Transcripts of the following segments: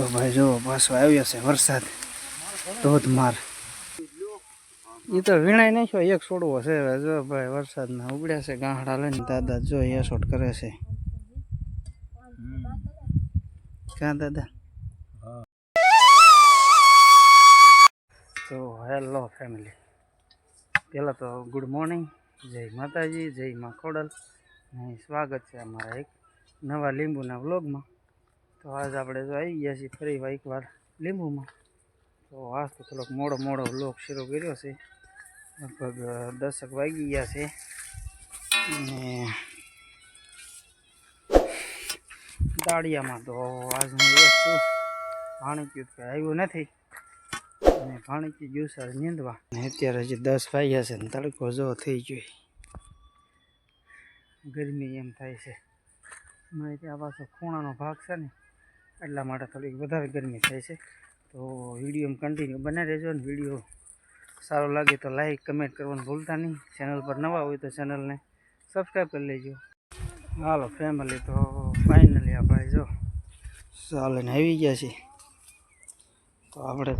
તો ભાઈ જો પાછો આવ્યો છે વરસાદ. ધોધમાર એ તો વીણાય નહીં છો, એક છોડવો છે જો ભાઈ વરસાદના ઉગડ્યા છે, ગાંહડા લઈને દાદા જો એ શોટ કરે છે. ક્યાં દાદા? તો હેલો ફેમિલી. પહેલાં તો ગુડ મોર્નિંગ. જય માતાજી, જય મા ખોડલ. સ્વાગત છે અમારા એક નવા લીંબુના વ્લોગમાં. તો આજ આપણે જો આવી ગયા છીએ ફરી એકવાર લીંબુમાં. તો આજ તો થોડોક મોડો મોડો લોક શરૂ કર્યો છે. લગભગ દસક વાગી ગયા છે. અને દાળિયામાં તો આજ હું એક છું. ભાણીક્યું તો આવ્યું નથી. અને ભાણીક્યું ગયું સર નીંદવા. અને અત્યારે હજી દસ વાગ્યા છે ને તડકો જો થઈ ગયો. ગરમી એમ થાય છે. અમારે ત્યાં પાછો ખૂણાનો ભાગ છે ને એટલા માટે થોડીક વધારે ગરમી થાય છે. તો વીડિયો કન્ટિન્યુ બને રહેજો ને વીડિયો સારો લાગે તો લાઈક કમેન્ટ કરવાનું ભૂલતા નહીં. ચેનલ પર નવા હોય તો ચેનલને સબસ્ક્રાઈબ કરી લેજો. હાલો ફેમિલી તો ફાઇનલી આ ભાઈ જો ચાલીને આવી ગયા છે. તો આપણે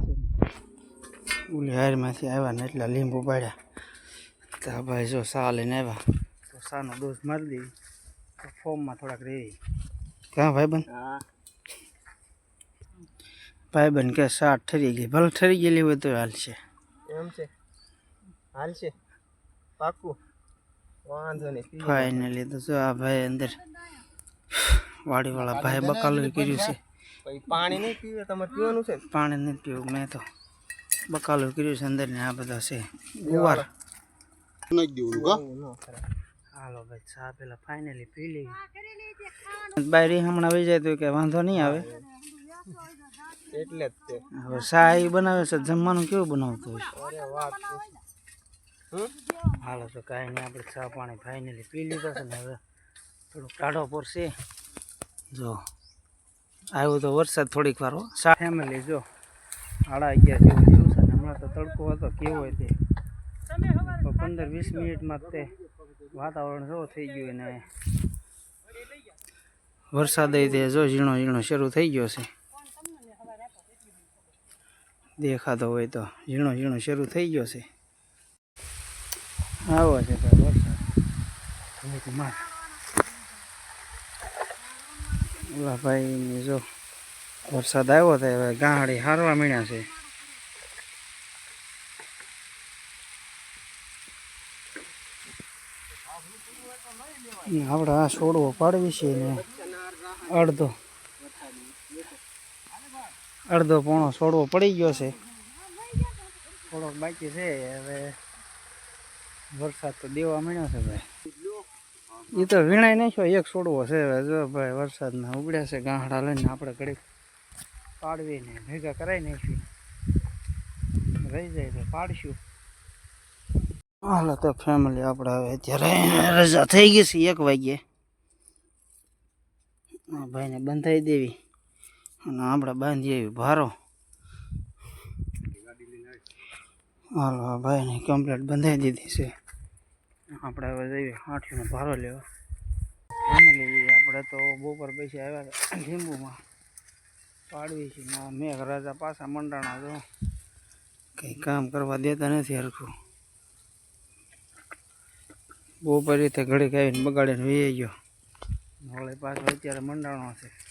ઓલી હારમાંથી આવ્યા ને એટલા લીંબુ પાડ્યા તો ભાઈ જો સા લઈને આવ્યા. તો સાનો ડોઝ મારી દેવી તો ફોર્મમાં થોડાક રહી. ક્યાં ભાઈબંધ બન કે સાઠ ઠરી ગઈ. ભલે ઠરી ગયેલી હોય તો હાલશે એમ છે? હાલ છે? પાકું વાંધો નહીં ફાઇનલી તો જો આ ભાઈ અંદર વાડીવાળા ભાઈ બકાલું કર્યું છે. પાણી નહીં પીવે તમારે પીવાનું છે પાણી નહીં પીવું મેં તો બકાલું કર્યું છે અંદર ને આ બધા છે. ગુવાર. હાલો ભાઈ ચા પેલા ફાઇનલી પી લેવી બાયરી હમણાં વહી જાય તો કે વાંધો નહીં આવે. એટલે જ તે. હવે એ બનાવે છે જમવાનું કેવું બનાવતું હોય અરે વાત હાલો તો કાંઈ નહીં આપણે ચા પાણી ફાઇનલી પી લીધા છે ને હવે થોડુંક ટાઢો પડશે. જો આવ્યો તો વરસાદ થોડીક વાર હો. સા ફેમિલી જો આડા અગિયાર જેવું જેવું છે ને હમણાં તો તડકો હતો કેવો હોય તે? તો પંદર વીસ મિનિટમાં તે વાતાવરણ જો થઈ ગયું ને વરસાદ તે જો ઝીણો ઝીણો શરૂ થઈ ગયો છે. દેખાતો હોય તો ઝીણો ઝીણો શરૂ થઈ ગયો છે. આવો છે વરસાદ. ઓલા ભાઈ જો વરસાદ આવ્યો તો હવે ગાંડી હારવા મીણ્યા છે. આપણે આ છોડવો પાડવી છે ને અડધો. અડધો પોણો છોડવો પડી ગયો છે. થોડોક બાકી છે, હવે વરસાદ તો દેવા માંડ્યો છે ભાઈ. એ તો વીણાય નહીં છો એક છોડવો છે હવે. જો ભાઈ વરસાદના ઉગડ્યા છે ગાંહડા લઈને આપણે ઘડીક પાડવીને ભેગા કરાવી નાખી રહી જાય તો પાડશું. હાલો તો ફેમિલી આપણે હવે અત્યારે રજા થઈ ગઈ છે, એક વાગ્યે. ભાઈને બંધાઈ દેવી. અને આપણે બાંધી આવી ભારો. હાલો ભાઈને કમ્પ્લેટ બંધાઈ દીધી છે. આપણે હવે જઈએ આઠીનો ભારો લેવા. ફેમિલી આપણે તો બપોર પછી આવ્યા હતા લીંબુમાં. પાડવી છે. મેઘ રાજા પાછા મંડાણા જો કંઈ કામ કરવા દેતા નથી હરખું. બપોર રીતે ઘડીક આવીને બગાડીને વી ગયો. હવે પાછો અત્યારે મંડાણો છે.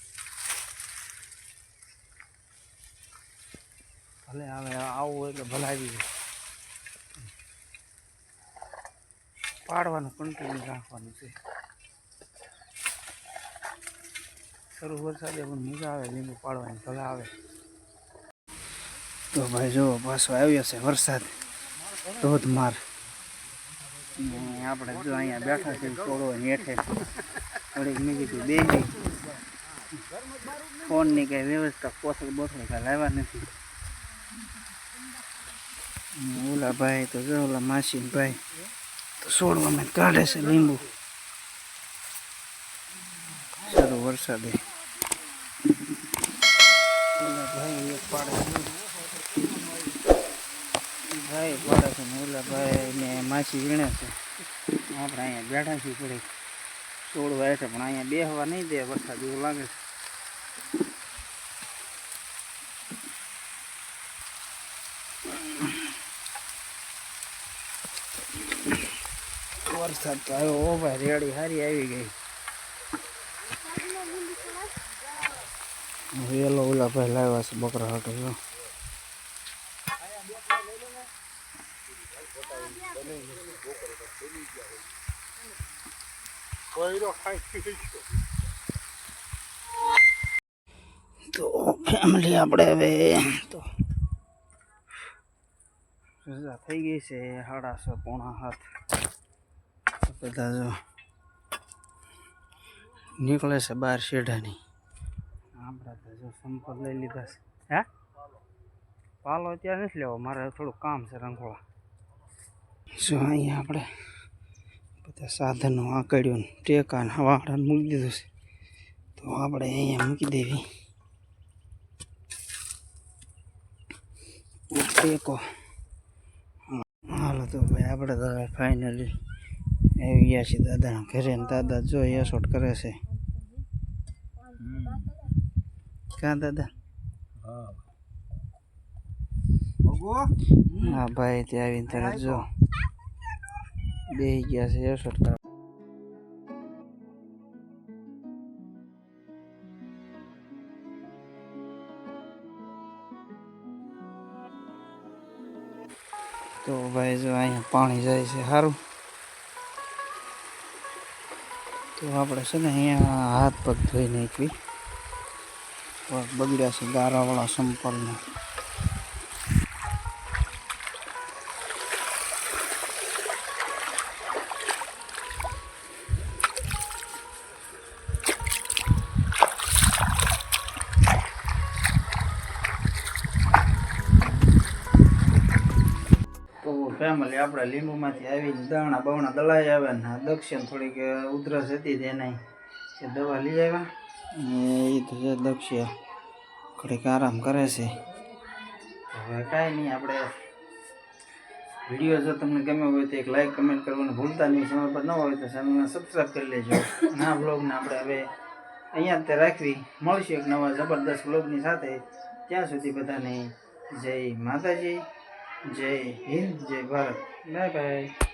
ભલે હવે આવું હોય ભલાવી પાડવાનું કન્ટિન્યુ રાખવાનું છે. શરૂ વરસાદે પણ મજા આવે, લીંબુ પાડવાની ભલે આવે. તો ભાઈ જો પાછો આવ્યો છે વરસાદ. ધોધમાર આપણે જો અહીંયા બેઠા છે છોડો હેઠે. થોડીક મેં કીધું બે ફોનની કઈ વ્યવસ્થા પોસલ બોથળ કાંઈ લાવ્યા નથી. ઓલા ભાઈ તો જો, ઓલા માસી ભાઈ તો છોડવામાં કાઢે છે લીંબુ. સારો વરસાદ ઓલા ભાઈ એક પાડે ભાઈ પાડે છે ને ઓલા ભાઈ ને માસી વીણે છે. આપણે અહીંયા બેઠા છીએ થોડીક છોડવા છે પણ અહીંયા બેહવા નહીં દે, વરસાદ એવું લાગે છે. વરસાદ તો આવ્યો ઓ ભાઈ રેડી હારી આવી ગઈ. વેલો ઓલા ભાઈ લાવ્યા છે બકરા હાટો, જો. તો ફેમિલી આપણે હવે તો રજા થઈ ગઈ છે સાડા છ, પોણા હાથ બધા જો નીકળે છે બહાર શેઢાની. આપણે તો જો સંપલ લઈ લીધા છે. હે? પાલો અત્યારે નથી લેવો, મારે થોડું કામ છે રંગોળા. જો અહીંયા આપણે બધા સાધનો આકડ્યું ટેકા ને વાળા મૂકી દીધું છે. તો આપણે અહીંયા મૂકી દેવી. ટેકો. હાલો તો ભાઈ, આપણે તો ફાઇનલી આવી ગયા છે દાદાના ઘરે ને દાદા જો યશોટ કરે છે. ક્યાં દાદા? હા. ભાઈ ત્યાં આવીને તરત જો. બે ગયા છે યશોટ કરવા તો ભાઈ જો અહીંયા પાણી જાય છે સારું તો આપણે છે ને અહીંયા હાથ પગ ધોઈ નાખવી. બગડ્યા છે ગારાવાળા સંપલના ફેમિલી આપણે લીંબુમાંથી આવીને દાણા બાવણા દળાઈ આવ્યા ને દક્ષિણ થોડીક ઉધરસ હતી તેના એ દવા લઈ આવ્યા. અને એ તો છે દક્ષિણ. ઘડીક આરામ કરે છે. હવે કાંઈ નહીં આપણે વીડિયો જો તમને ગમે હોય તો એક લાઇક કમેન્ટ કરવાનું ભૂલતા નહીં. સમય પર ન હોય તો ચેનલને સબસ્ક્રાઈબ કરી લેજો. અને આ બ્લોગને આપણે હવે અહીંયા તે રાખવી. મળશે એક નવા જબરદસ્ત બ્લોગની સાથે. ત્યાં સુધી બધાને જય માતાજી. જય હિન્દ જય ભારત. Bye bye.